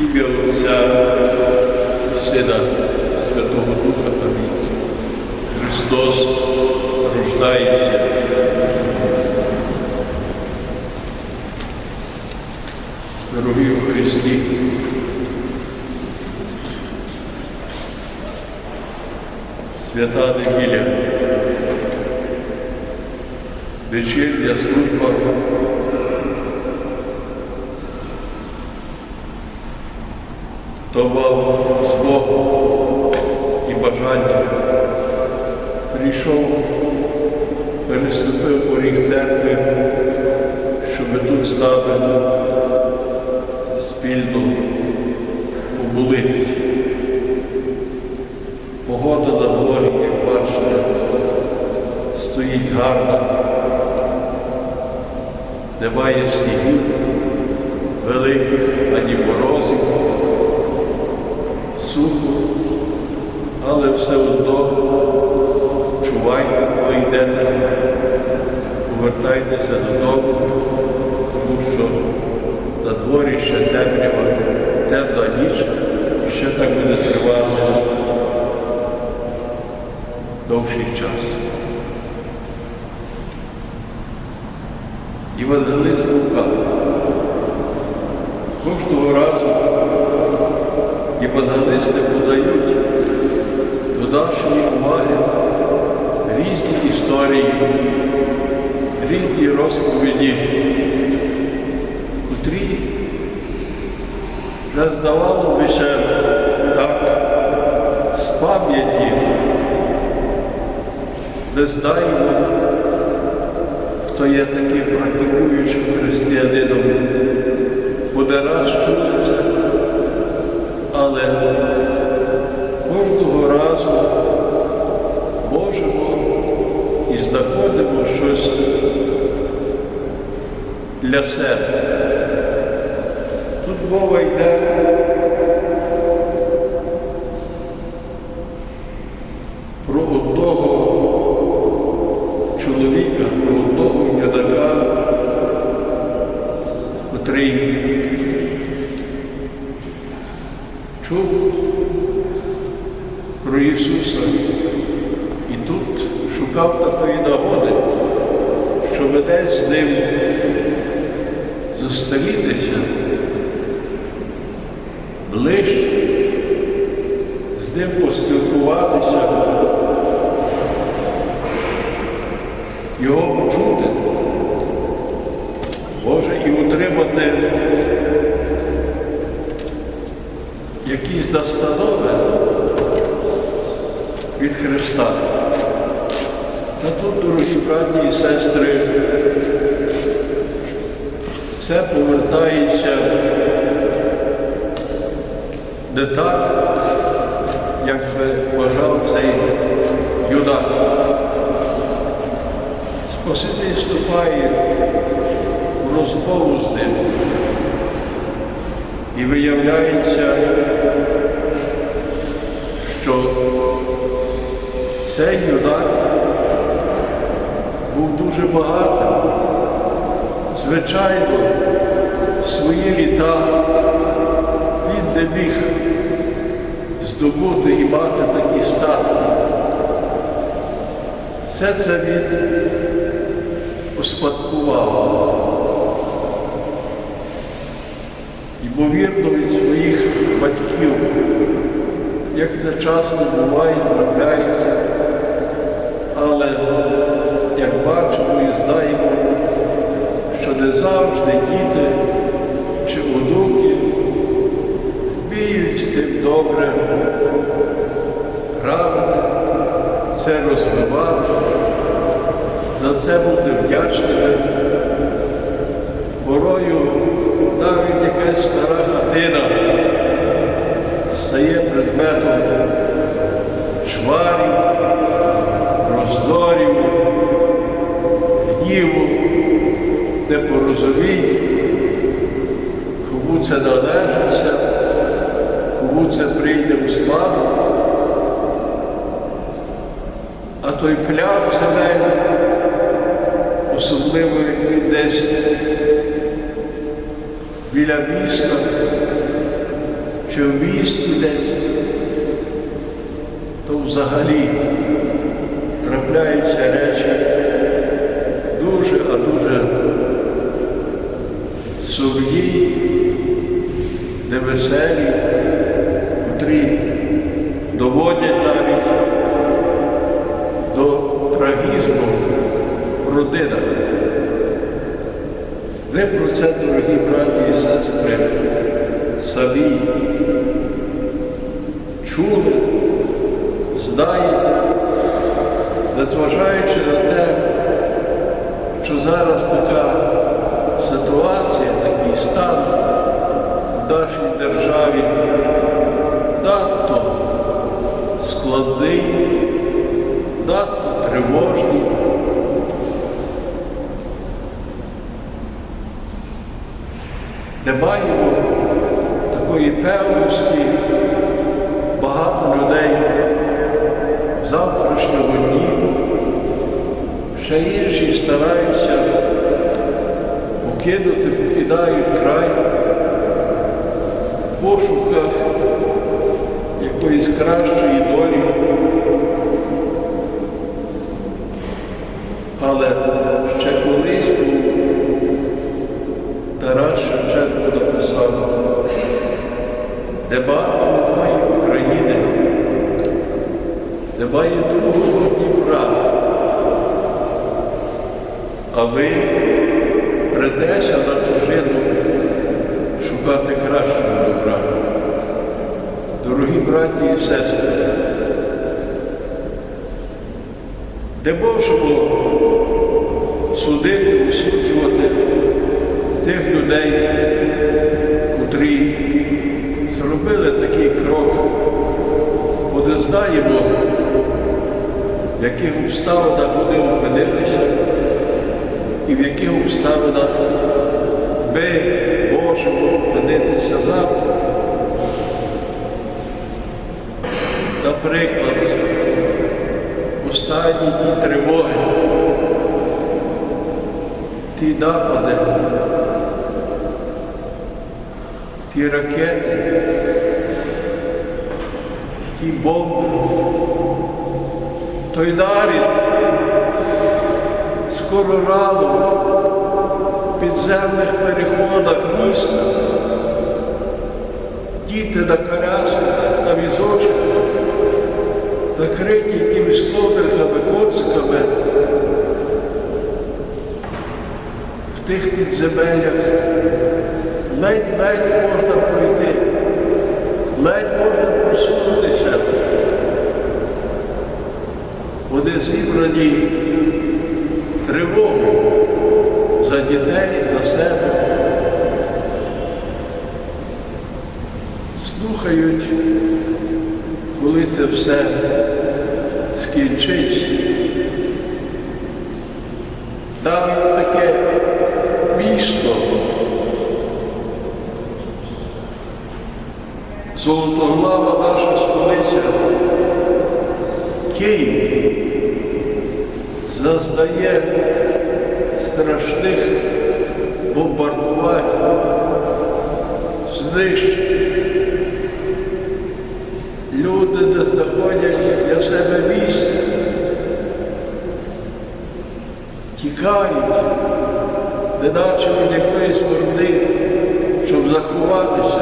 Ім'я Отця, Сина, Святого Духа Амінь. Христос рождається. Дорогі у Христі, свята неділя, вечірня служба мав змогу і бажання, прийшов, переступив поріг церкви, щоб тут з нами спільно побулитися. Погода на дворі, як бачите, стоїть гарна, немає снігів великих, ані морозів сухо, але все одно чувайте, коли йдете, повертайтеся додому, тому що на дворі ще темрява, темна ніч, і ще так буде тривати довший час. Євангелист Лука кожного разу євангелисти подають. До нашої уваги різні історії, різні розповіді, котрі вже здавало би ще так з пам'яті не знаємо, хто є таким практикуючим християнином, бо не раз чули знаходимо щось для себе. Тут мова йде про одного чоловіка, про одного юнака, котрий чув про Ісуса шукав такої нагоди, щоб десь з ним зустрітися ближче, з ним поспілкуватися, його почути, може і отримати якісь настанови від Христа. Дорогі браті і сестри, все повертається не так, як би бажав цей юнак. Спаситель вступає в розмову з ним. І виявляється, що цей юнак був дуже багатим. Звичайно, свої літа він не міг здобути і мати такі статки. Все це він успадкував. ймовірно, від своїх батьків, як це часто буває, трапляється, але як бачимо і знаємо, що не завжди діти чи онуки вміють тим добре грати, це розвивати, за це бути вдячними. Порою навіть якась стара хатина стає предметом чварів, це належиться, кому це прийде у спадок, а той пляв себе, особливо як десь біля міста, чи в місті десь, то взагалі трапляються речі дуже, а дуже сумні, невеселі, котрі доводять навіть до трагізму в родинах. Ви про це, дорогі браті і сестри, самі чули, знаєте, незважаючи на те, що зараз така стан в нашій державі надто складний, надто тривожний. Не маємо такої певності багато людей в завтрашньому дні, ще інші стараються покинути, покидають край в пошуках якоїсь кращої долі. Але ще колись Тарас Шевченко написав, нема одної України, немає другого Дніпра, а ви придеться на шукати кращого добра. Дорогі браті і сестри, не можемо судити, осуджувати тих людей, котрі зробили такий крок, бо не знаємо, в яких обставинах вони опинилися і в яких обставинах ми можемо опинитися завтра. Наприклад, останні ті тривоги, ті напади, ті ракети, ті бомби, той нарід скоро рано в підземних переходах міста, діти на колясках, на візочках, накриті якимись ковдриками, коциками. В тих підземеллях ледь-ледь можна пройти, ледь можна просунутися. Вони зібрані тривогу за дітей, за себе. Слухають, коли це все скінчиться. Там таке місто, золотоглава наша столиця, Київ зазнає страшних бомбардувань, знищень. Люди не знаходять для себе місця, тікають, неначе від якоїсь війни, щоб заховатися.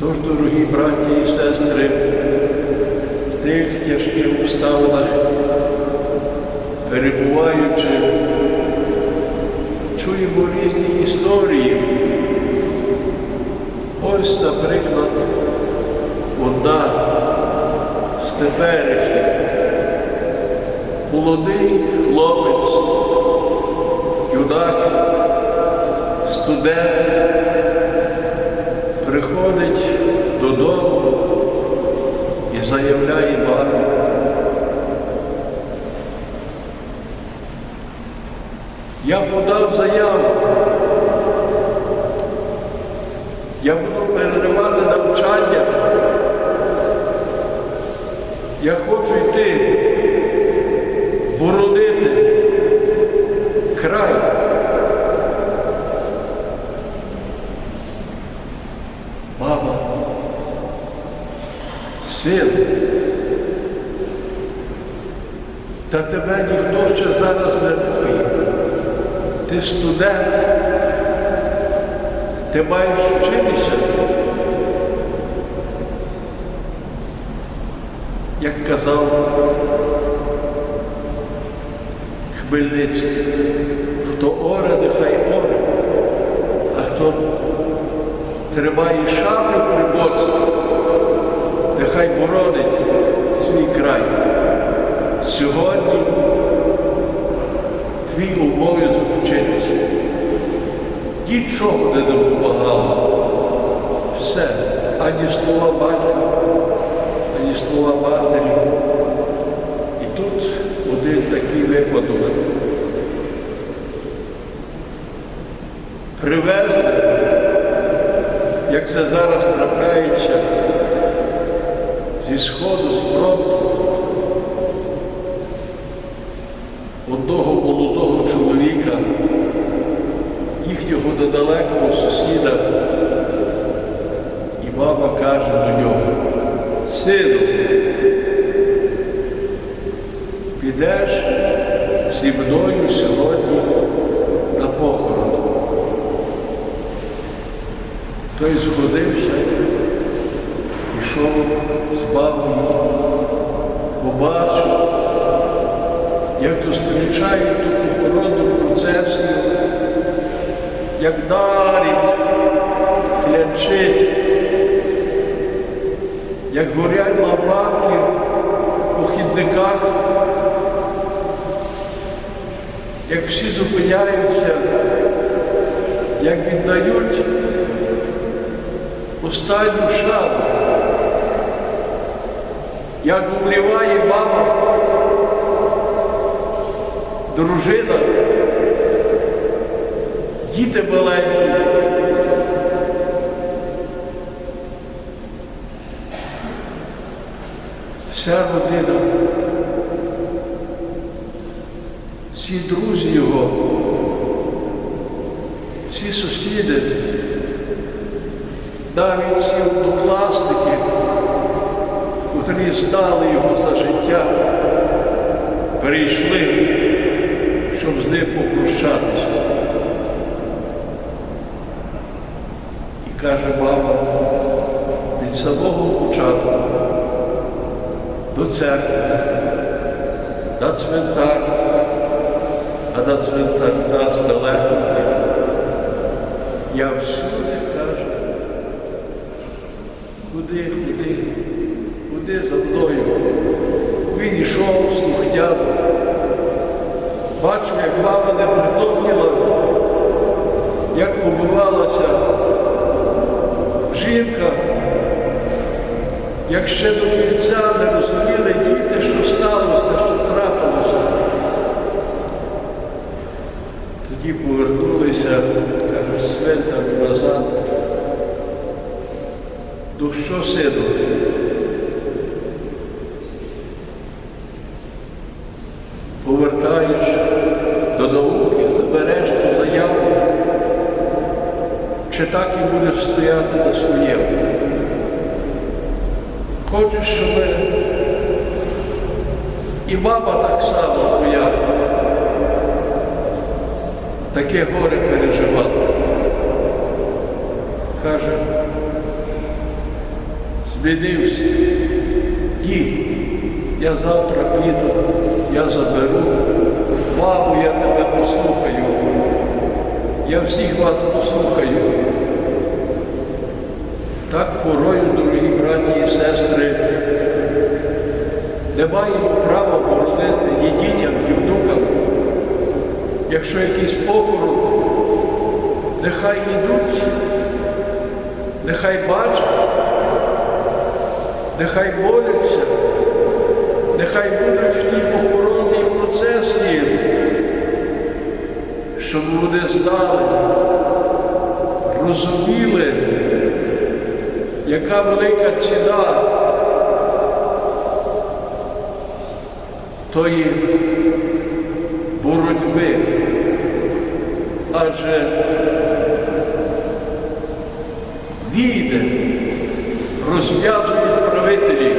Тож, дорогі браті і сестри, в тих тяжких обставинах, перебуваючи, чуємо різні історії. Ось, наприклад, одна з теперішніх. Молодий хлопець, юнак, студент приходить додому і заявляє мамі. Я подав заяву. Я хочу йти, бородити край. Баба, син, та тебе ніхто ще зараз не рухає. Ти студент, ти маєш вчитися. Як казав Хмельницький, хто оре, нехай оре, а хто тримає шаблю при боці, нехай боронить свій край. Сьогодні твій обов'язок вчитися. Нічого не допомагало. Все, ані слова батька, слова матері. І тут один такий випадок. Привезли, як це зараз трапляється, зі сходу, з фронту, одного молодого чоловіка, їхнього недалекого сусіда, і мама каже сину, підеш зі мною сьогодні на похорон. Той згодився, пішов з бабою, побачив, як зустрічають ту похоронну процесію, як дарить, хлянчить, як горять лампадки по хідниках, як всі зупиняються, як віддають останню шану, як вливає мама, дружина, діти маленькі. Вся родина, всі друзі його, всі сусіди, навіть ці однокласники, котрі здали його за життя, прийшли, щоб з ним попрощатися. І каже мама, від самого початку до церкви, на цвинтар, а на цвинтар нас далеко. Я всюди кажу, куди, куди, куди за мною. Він йшов слухняно. Бачив, як мама не притомніла, як побивалася жінка, як ще до кінця не розуміли діти, що сталося, що трапилося. Тоді повернулися, каже, назад. Ну що, сину? Повертаєш до науки, забереш ту заяву, чи так і будеш стояти на своєму. Хочеш, щоб і мама так само твоя таке горе переживала. Каже, змінився. Ні, я завтра піду, я заберу. Маму, я тебе послухаю. Я всіх вас послухаю. Так порою, дорогі браті і сестри, не маємо права боронити ні дітям, ні внукам. Якщо якийсь похорон, нехай йдуть, нехай бачать, нехай моляться, нехай будуть в тій похоронній процесії, щоб вони знали, розуміли, яка велика ціна тої боротьби. Адже війни розв'язують правителі,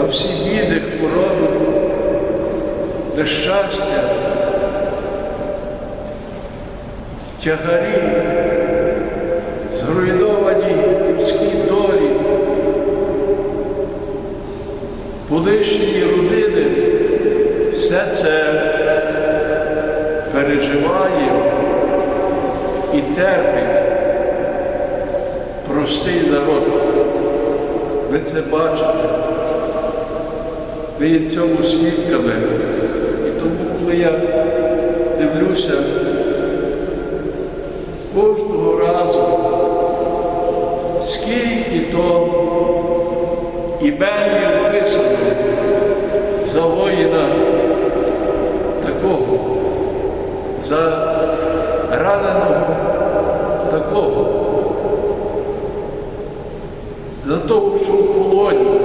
а всі біди, хвороби нещастя, тягарі, зруйновані людські долі, колишні родини, все це переживає і терпить простий народ. Ви це бачите, ви є цьому свідками. І тому, коли я дивлюся, кожного разу, скільки то імен є написано за воїна такого, за раненого такого, за того, що в полоні,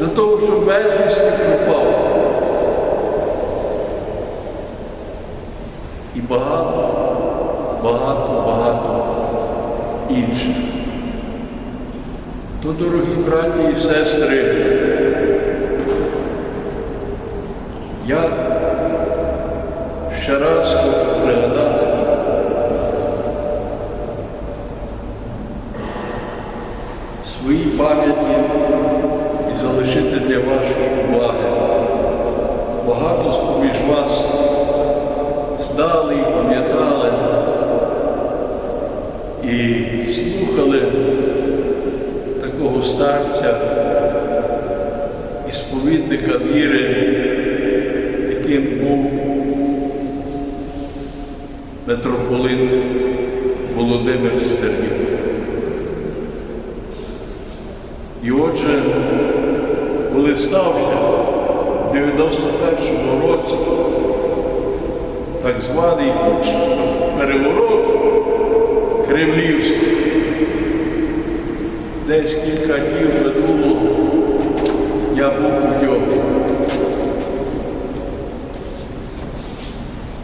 за того, що безвісти пропав. І багато, багато, багато інших. То, дорогі браті і сестри, я ще раз хочу пригадати, свої пам'яті і залишити для вашої уваги. Багато з-поміж вас знали і пам'ятали і слухали такого старця і сповідника віри, яким був митрополит Володимир Стернюк. І отже, коли стався в 91-му році так званий переворот Кремлівський, десь кілька днів минуло, я був у ньому.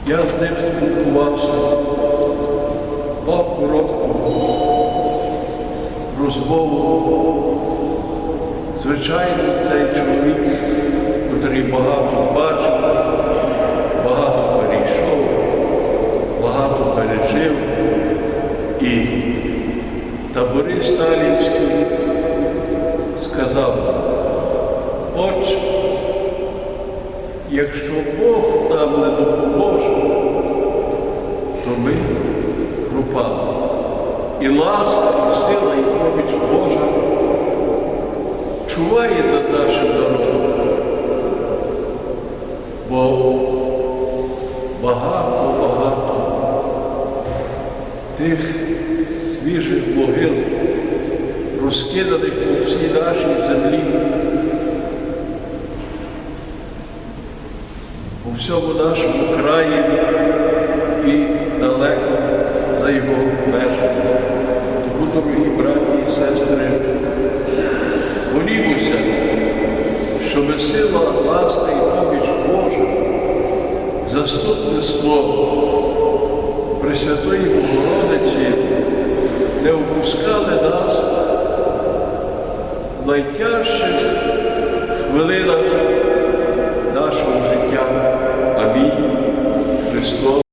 Я з ним спілкувався, мав коротку розмову. Звичайно, цей чоловік, який багато бачив, багато перейшов, багато пережив. І табори сталінські сказав, отче, якщо Бог нам не допоможе, то ми пропали. І ласка, і сила, і поміч Божа чуває над нашим народом, бо багато-багато тих свіжих могил, розкиданих по всій нашій землі, всьому нашому краї і далеко за його межами. Тому, дорогі браті і сестри, молімося, щоб сила, ласка і поміч Божа, заступництво Пресвятої Богородиці не опускали нас в найтяжчих хвилинах нашого життя. Амінь. Христос.